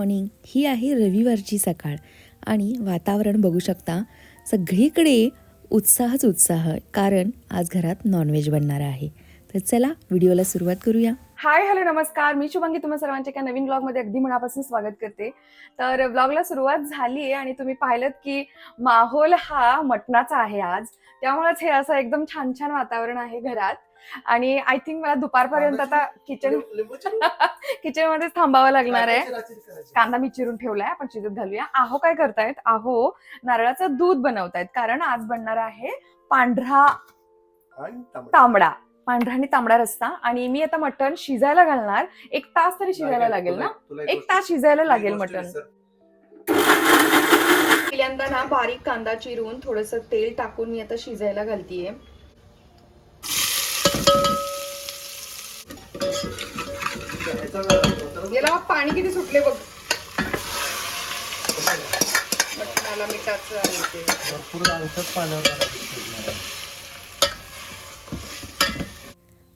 Morning ही आहे रविवारची सकाळ. आणि वातावरण बघू शकता सगळीकडे उत्साहच उत्साह कारण आज घरात नॉनव्हेज बनणार आहे. तर चला व्हिडिओला सुरुवात करूया. हाय हॅलो नमस्कार. मी शुभांगी तुम्हा सर्वांच्या एका नवीन ब्लॉगमध्ये अगदी मनापासून स्वागत करते. तर ब्लॉगला सुरुवात झाली आहे आणि तुम्ही पाहिलं की माहोल हा मटणाचा आहे आज. त्यामुळेच हे असं एकदम छान छान वातावरण आहे घरात. आणि आय थिंक मला दुपारपर्यंत आता किचन किचन मध्येच थांबावं लागणार आहे. कांदा मी चिरून ठेवलाय आपण शिजत घालूया. आहो काय करतायत? आहो नारळाचं दूध बनवतायत. कारण आज बनणार आहे पांढरा तांबडा. पांढरा आणि तांबडा रस्ता आणि मी आता मटण शिजायला घालणार. एक तास तरी शिजायला लागेल ना? एक तास शिजायला लागेल मटण. पहिल्यांदा ना बारीक कांदा चिरून थोडस तेल टाकून मी आता शिजायला घालतीये. याला पाणी किती सुटले बघ. मटणाला मिठाचं आणि ते. भरपूर अंशात पाण्यावर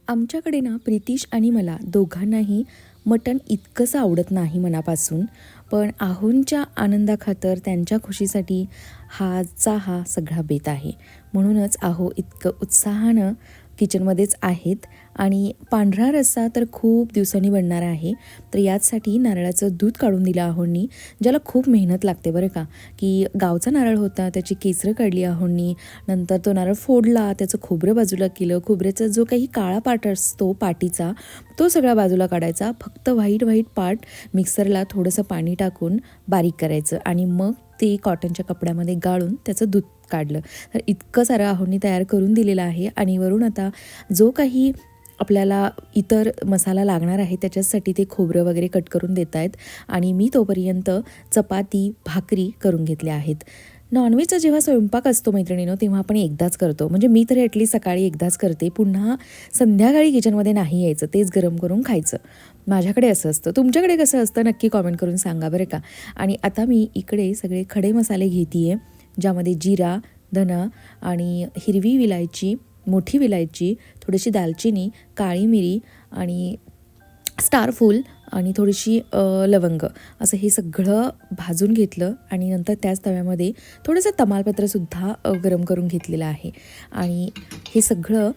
आमच्याकडे ना प्रितिश आणि मला दोघांनाही मटण इतकंसं आवडत नाही मनापासून पण आहोंच्या आनंदाखातर त्यांच्या खुशीसाठी हाचा हा सगळा बेत आहे. म्हणूनच आहो इतकं उत्साहानं किचनमध्येच आहेत आणि पांढरा रस्सा तर खूप दिवसांनी बनणार आहे. तर याचसाठी नारळाचं दूध काढून दिलं आहोंनी ज्याला खूप मेहनत लागते बरं का. की गावचा नारळ होता त्याची केसरं काढली आहोंनी नंतर तो नारळ फोडला त्याचं खोबरं बाजूला केलं खोबऱ्याचा जो काही काळा पाट असतो पाटीचा तो सगळा बाजूला काढायचा. फक्त व्हाईट व्हाईट पाट मिक्सरला थोडंसं पाणी टाकून बारीक करायचं आणि मग ते कॉटनच्या कपड्यामध्ये गाळून त्याचं दूध काढलं. तर इतकं सारं आहोंनी तयार करून दिलेलं आहे आणि वरून आता जो काही आपल्याला इतर मसाला लागणार आहे त्याच्यासाठी ते खोबरं वगैरे कट करून देत आहेत आणि मी तोपर्यंत चपाती भाकरी करून घेतल्या आहेत. नॉनव्हेजचा जेव्हा स्वयंपाक असतो मैत्रिणीनं तेव्हा आपण एकदाच करतो. म्हणजे मी तरी ॲटलीस्ट सकाळी एकदाच करते. पुन्हा संध्याकाळी किचनमध्ये नाही यायचं. तेच गरम करून खायचं. माझ्याकडे असं असतं. तुमच्याकडे कसं असतं? नक्की कॉमेंट करून सांगा बरं का? आणि आता मी इकडे सगळे खडे मसाले घेते आहे ज्यामध्ये जिरा धना आणि हिरवी विलायची मोठी विलायची थोडीशी दालचिनी काळी मिरी आणि स्टारफूल आणि थोडीशी लवंग असं हे सगळं भाजून घेतलं आणि नंतर त्याच तव्यामध्ये थोडंसं तमालपत्रसुद्धा गरम करून घेतलेलं आहे. आणि हे सगळं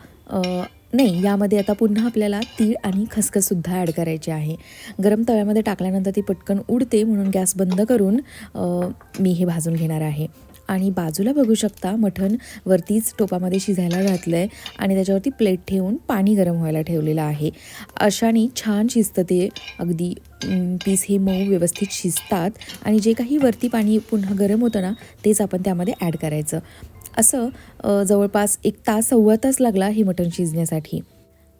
नाही यामध्ये आता पुन्हा आपल्याला तीळ आणि खसखससुद्धा ॲड करायची आहे. गरम तव्यामध्ये टाकल्यानंतर ती पटकन उडते म्हणून गॅस बंद करून मी हे भाजून घेणार आहे. आणि बाजूला बघू शकता मठण वरतीच टोपामध्ये शिजायला घातलं आहे आणि त्याच्यावरती प्लेट ठेवून पाणी गरम व्हायला ठेवलेलं आहे. अशाने छान शिजतं ते. अगदी पीस हे मऊ व्यवस्थित शिजतात आणि जे काही वरती पाणी पुन्हा गरम होतं ना तेच आपण त्यामध्ये ॲड करायचं. असं जवळपास एक तास सव्वा तास लागला हे मटण शिजण्यासाठी.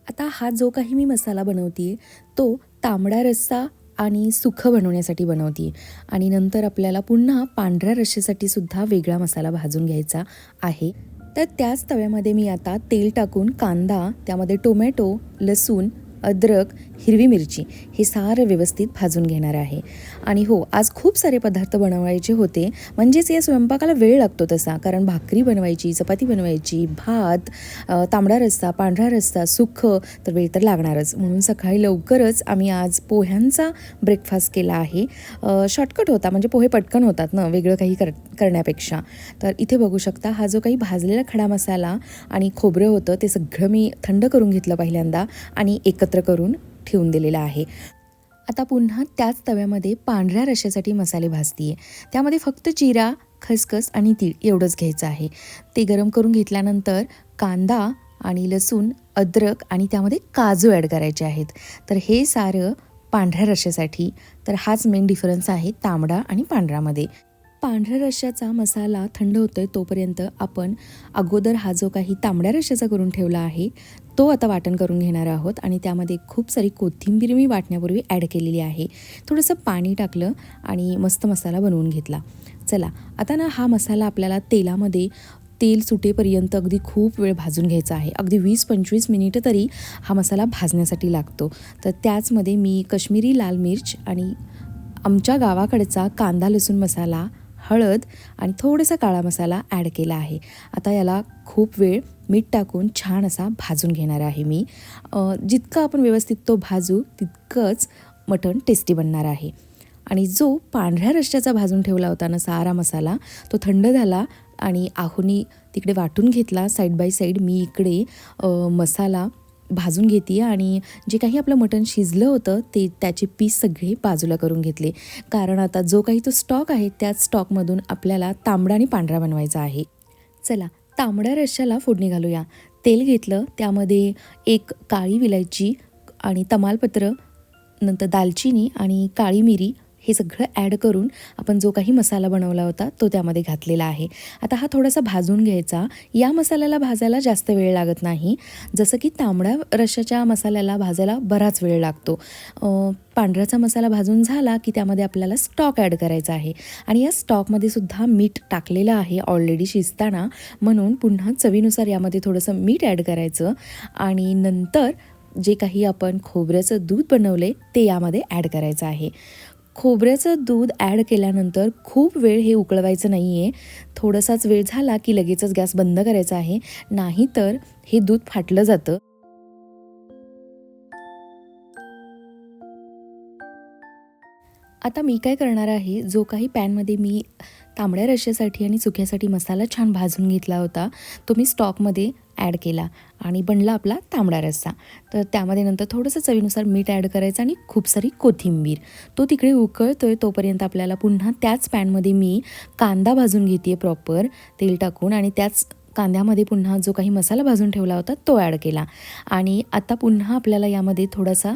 आता हा जो काही मी मसाला बनवते तो तांबडा रस्सा आणि सुखं बनवण्यासाठी बनवते. आणि नंतर आपल्याला पुन्हा पांढऱ्या रश्शेसाठी सुद्धा वेगळा मसाला भाजून घ्यायचा आहे. तर त्याच तव्यामध्ये मी आता तेल टाकून कांदा त्यामध्ये टोमॅटो लसूण अद्रक हिरवी मिरची हे सारं व्यवस्थित भाजून घेणार आहे. आणि हो आज खूप सारे पदार्थ बनवायचे होते. म्हणजेच या स्वयंपाकाला वेळ लागतो तसा कारण भाकरी बनवायची चपाती बनवायची भात तांबडा रस्सा पांढरा रस्सा सुख तर वेळ तर लागणारच. म्हणून सकाळी लवकरच आम्ही आज पोह्यांचा ब्रेकफास्ट केला आहे. शॉर्टकट होता म्हणजे पोहे पटकन होतात ना वेगळं काही कर करण्यापेक्षा. तर इथे बघू शकता हा जो काही भाजलेला खडा मसाला आणि खोबरं होतं ते सगळं मी थंड करून घेतलं पहिल्यांदा आणि एकत्र करून ठेवून दिलेलं आहे. आता पुन्हा त्याच तव्यामध्ये पांढऱ्या रश्श्यासाठी मसाले भाजतीये. त्यामध्ये फक्त जिरा खसखस आणि तीळ एवढंच घ्यायचं आहे. ते गरम करून घेतल्यानंतर कांदा आणि लसूण अद्रक आणि त्यामध्ये काजू ॲड करायचे आहेत. तर हे सारं पांढऱ्या रश्श्यासाठी तर हाच मेन डिफरन्स आहे तांबडा आणि पांढऱ्यामध्ये पांढऱ्या रश्श्याचा मसाला थंड होतो आहे तोपर्यंत आपण अगोदर हा जो काही तांबड्या रश्श्याचा करून ठेवला आहे तो आता वाटण करून घेणार आहोत आणि त्यामध्ये खूप सारी कोथिंबीर मी वाटण्यापूर्वी ॲड केलेली आहे. थोडंसं पाणी टाकलं आणि मस्त मसाला बनवून घेतला. चला आता ना हा मसाला आपल्याला तेलामध्ये तेल सुटेपर्यंत अगदी खूप वेळ भाजून घ्यायचा आहे. अगदी वीस पंचवीस मिनिटं तरी हा मसाला भाजण्यासाठी लागतो. तर त्याचमध्ये मी कश्मीरी लाल मिर्च आणि आमच्या गावाकडचा कांदा लसूण मसाला हळद आणि थोडासा काळा मसाला ॲड केला आहे. आता याला खूप वेळ मीठ टाकून छान असा भाजून घेणार आहे मी. जितकं आपण व्यवस्थित तो भाजू तितकंच मटण टेस्टी बनणार आहे. आणि जो पांढऱ्या रश्श्याचा भाजून ठेवला होता ना सारा मसाला तो थंड झाला आणि आहुनी तिकडे वाटून घेतला. साईड बाय साईड मी इकडे मसाला भाजून घेते आणि जे काही आपलं मटण शिजलं होतं ते त्याचे पीस सगळे बाजूला करून घेतले. कारण आता जो काही तो स्टॉक आहे त्याच स्टॉकमधून आपल्याला तांबडा आणि पांढरा बनवायचा आहे. चला तांबड्या रश्श्याला फोडणी घालूया. तेल घेतलं त्यामध्ये एक काळी विलायची आणि तमालपत्र नंतर दालचिनी आणि काळी मिरी हे सगळं ॲड करून आपण जो काही मसाला बनवला होता तो त्यामध्ये घातलेला आहे. आता हा थोडासा भाजून घ्यायचा. या मसाल्याला भाजायला जास्त वेळ लागत नाही. जसं की तांबड्या रशाच्या मसाल्याला भाजायला बराच वेळ लागतो. पांढऱ्याचा मसाला भाजून झाला की त्यामध्ये आपल्याला स्टॉक ॲड करायचा आहे. आणि या स्टॉकमध्ये सुद्धा मीठ टाकलेलं आहे ऑलरेडी शिजताना. म्हणून पुन्हा चवीनुसार यामध्ये थोडंसं मीठ ॲड करायचं. आणि नंतर जे काही आपण खोबऱ्याचं दूध बनवले ते यामध्ये ॲड करायचं आहे. खोबऱ्याचं दूध ॲड केल्यानंतर खूप वेळ हे उकळवायचं नाही आहे थोडासाच वेळ झाला की लगेचच गॅस बंद करायचा आहे. नाहीतर हे दूध फाटलं जातं. आता मी काय करणार आहे? जो काही पॅनमध्ये मी तांबड्या रश्श्यासाठी आणि सुक्यासाठी मसाला छान भाजून घेतला होता. तो मी स्टॉकमध्ये ॲड केला आणि बनला आपला तांबडा रस्सा. तर त्यामध्ये नंतर थोडंसं चवीनुसार मीठ ॲड करायचं आणि खूप सारी कोथिंबीर. तो तिकडे उकळतोय तोपर्यंत आपल्याला पुन्हा त्याच पॅनमध्ये मी कांदा भाजून घेते प्रॉपर तेल टाकून आणि त्याच कांद्यामध्ये पुन्हा जो काही मसाला भाजून ठेवला होता तो ॲड केला. आणि आता पुन्हा आपल्याला यामध्ये थोडासा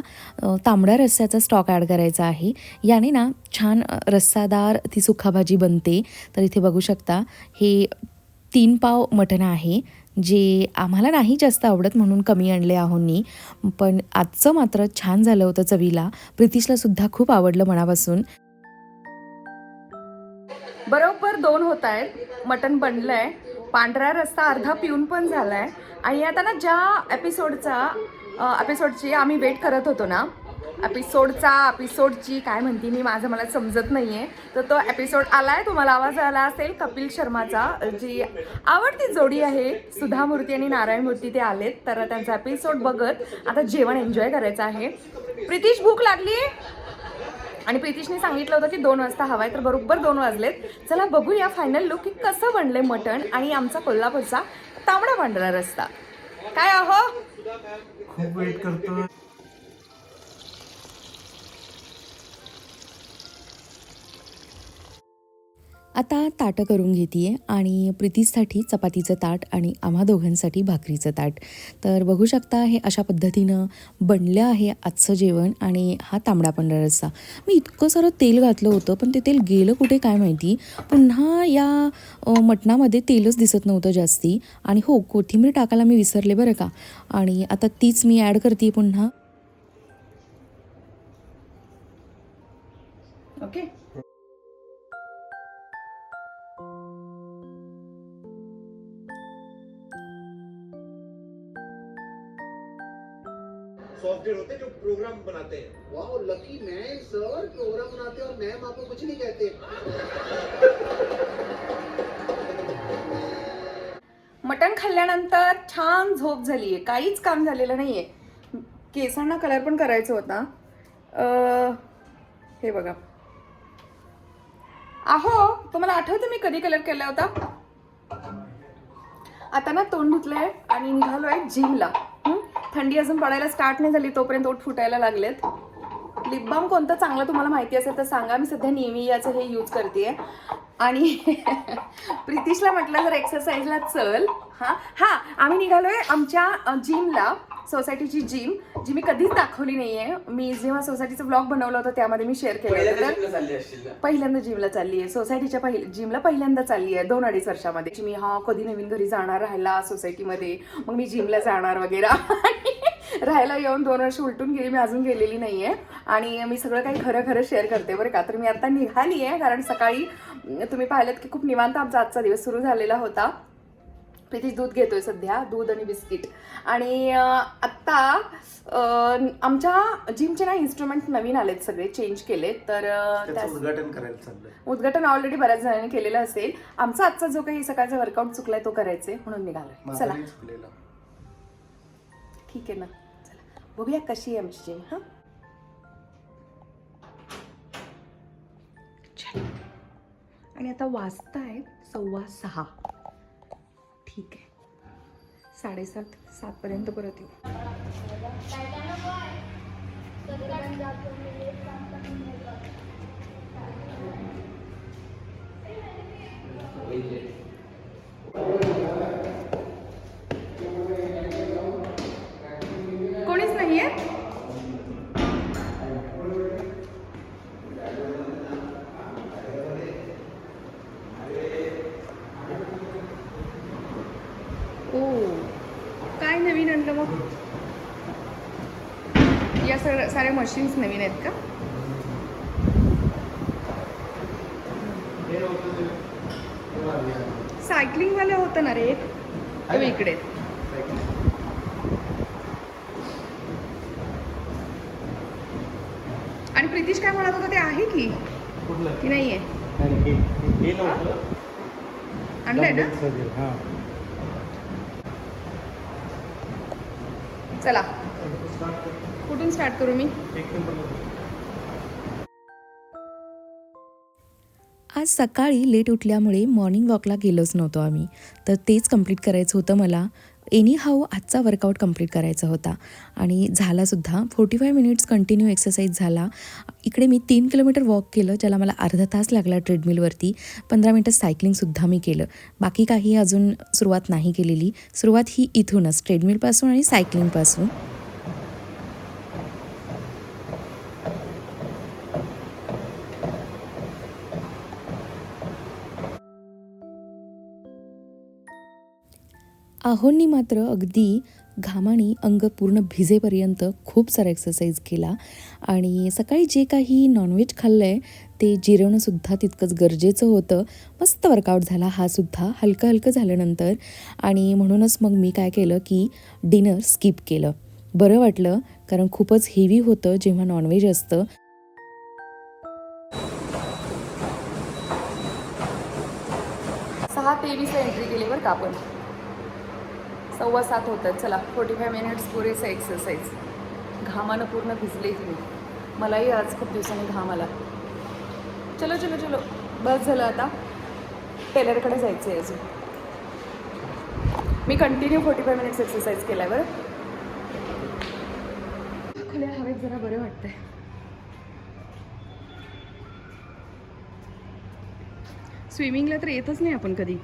तांबडा रस्स्याचा स्टॉक ॲड करायचा आहे. याने ना छान रस्सादार ती सुखाभाजी भाजी बनते. तर इथे बघू शकता हे तीन पाव मटण आहे जे आम्हाला नाही जास्त आवडत म्हणून कमी आणले आहोंनी पण आजचं मात्र छान झालं होतं चवीला. प्रितिशलासुद्धा खूप आवडलं मनापासून. बरोबर दोन होत आहेत. मटण आहे पांढरा रस्ता अर्धा पिऊन पण झालाय. आणि आता ना ज्या एपिसोडचा एपिसोडची आम्ही वेट करत होतो ना एपिसोडचा एपिसोडची काय म्हणते मी माझं मला समजत नाहीये तर तो एपिसोड आलाय तुम्हाला आवाज आला असेल कपिल शर्माचा जी आवडती जोडी आहे सुधा मूर्ती आणि नारायण मूर्ती ते आलेत तर त्यांचा एपिसोड बघत आता जेवण एन्जॉय करायचं आहे. प्रितीश भूक लागली आणि प्रितीशने सांगितलं होतं की दोन वाजता हवाय तर बरोबर दोन वाजलेत. चला बघूया फायनल लुक की कसं बनलंय मटण आणि आमचा कोल्हापूरचा तांबडा पांढरा रस्ता. काय आहो? खूप वेट करतो आता ताटं करून घेते आणि प्रीतीसाठी चपातीचं ताट आणि आम्हा दोघांसाठी भाकरीचं ताट. तर बघू शकता हे अशा पद्धतीनं बनलं आहे आजचं जेवण आणि हा तांबडा पांढरा रस्सा. मी इतकं सारं तेल घातलं होतं पण ते तेल गेलं कुठे काय माहिती? पुन्हा या मटणामध्ये तेलच दिसत नव्हतं जास्ती. आणि हो कोथिंबीर टाकायला मी विसरले बरं का? आणि आता तीच मी ॲड करते पुन्हा. ओके. सॉफ्टवेयर होते हैं जो प्रोग्राम बनाते हैं। वाह लकी मैन सर प्रोग्राम बनाते और मैम आपको कुछ नहीं कहते। मटण खाल्ल्यानंतर छान झोप झालीये काहीच काम झालेलं नाहीये. केसांना कलर पण करायचा होता. अं, हे बघा. आहो तुम्हाला आठवतं मी कधी कलर केला होता? आता ना तोंड धुतलंय आणि निघालोय जिमला हं? थंडी अजून पडायला स्टार्ट नाही झाली तोपर्यंत ओठ फुटायला लागलेत. लिप बाम कोणतं चांगलं तुम्हाला माहिती असेल तर सांगा. मी सध्या नेहमी हे यूज करते आणि प्रितिशला म्हटलं जर एक्सरसाइजला चल. हां हां आम्ही निघालोय आमच्या जिमला सोसायटीची जिम जी मी कधीच दाखवली नाहीये. मी जेव्हा सोसायटीचा ब्लॉग बनवला होता त्यामध्ये मी शेअर केलं होतं. तर पहिल्यांदा जिमला चालली आहे. सोसायटीच्या पहिल जिमला पहिल्यांदा चालली आहे दोन अडीच वर्षामध्ये. मी हा कधी नवीन घरी जाणार राहायला सोसायटीमध्ये? मग मी जिमला जाणार वगैरे. राहायला येऊन दोन वर्ष उलटून गेली मी अजून गेलेली नाहीये. आणि मी सगळं काही खरं खरं शेअर करते बरं का. तर मी आता निघाली आहे कारण सकाळी तुम्ही पाहिलं की खूप निवांत आमचा आजचा दिवस सुरू झालेला होता. प्रितीश दूध घेतोय सध्या दूध आणि बिस्किट. आणि आत्ता अं, आमच्या जिमचे ना इन्स्ट्रुमेंट नवीन आलेत सगळे चेंज केलेत तर उद्घाटन करायला चाललंय. उद्घाटन ऑलरेडी बऱ्याच जणांनी केलेलं असेल. आमचा आजचा जो काही सकाळचा वर्कआउट चुकलाय तो करायचे म्हणून निघालोय. चला. ठीक आहे ना. चला. बघूया कशी आहे आमची जिम हा? चला. आणि आता वाजतायत सव्वा सहा. ठीक आहे. साडेसात सातपर्यंत परत येऊ. कोणीच नाहीये ओ काय नवीन आणलं मग या सर साऱ्या मशीन्स नवीन आहेत का? सायकलिंगवालं होतं ना रे एक इकडे. आणि प्रितिश काय म्हणत होता ते आहे की? नाहीये? आणलंय ना? चला. कुठून स्टार्ट करू मी? एक नंबर आज सकाळी लेट उठल्यामुळे मॉर्निंग वॉकला गेलोच नव्हतो आम्ही. तर तेच कंप्लीट करायचं होतं मला. एनी हाऊ आजचा वर्कआउट कंप्लीट करायचा होता. आणि झालासुद्धा forty five minutes continue exercise झाला. इकडे मी तीन किलोमीटर वॉक केलं ज्याला मला अर्धा तास लागला ट्रेडमिलवरती पंधरा मिनटं सायकलिंगसुद्धा मी केलं. बाकी काही अजून सुरुवात नाही केलेली. सुरुवात ही इथूनच ट्रेडमिलपासून आणि सायकलिंगपासून आहोंनी मात्र अगदी घामाने अंग पूर्ण भिजेपर्यंत खूप सारा एक्सरसाइज केला. आणि सकाळी जे काही नॉनव्हेज खाल्लं आहे ते जिरवणंसुद्धा तितकंच गरजेचं होतं. मस्त वर्कआउट झाला हा सुद्धा हलकं हलकं झाल्यानंतर. आणि म्हणूनच मग मी काय केलं की डिनर स्किप केलं. बरं वाटलं कारण खूपच हेवी होतं जेव्हा नॉनव्हेज असतं. सहा तेवीसला एंट्री केली बरं का आपण. सव्वा सात होतात. चला फोर्टी फाय मिनिट्स पुरेसा एक्सरसाइज घामानं पूर्ण भिजले मी मलाही आज खूप दिवसांनी घाम आला. चलो चलो चलो. बस झालं आता. टेलरकडे जायचं आहे अजून. मी continue forty five minutes exercise केला आहे बरं खुल्या हवेत जरा बरं वाटतंय. स्विमिंगला तर येतच नाही आपण कधी.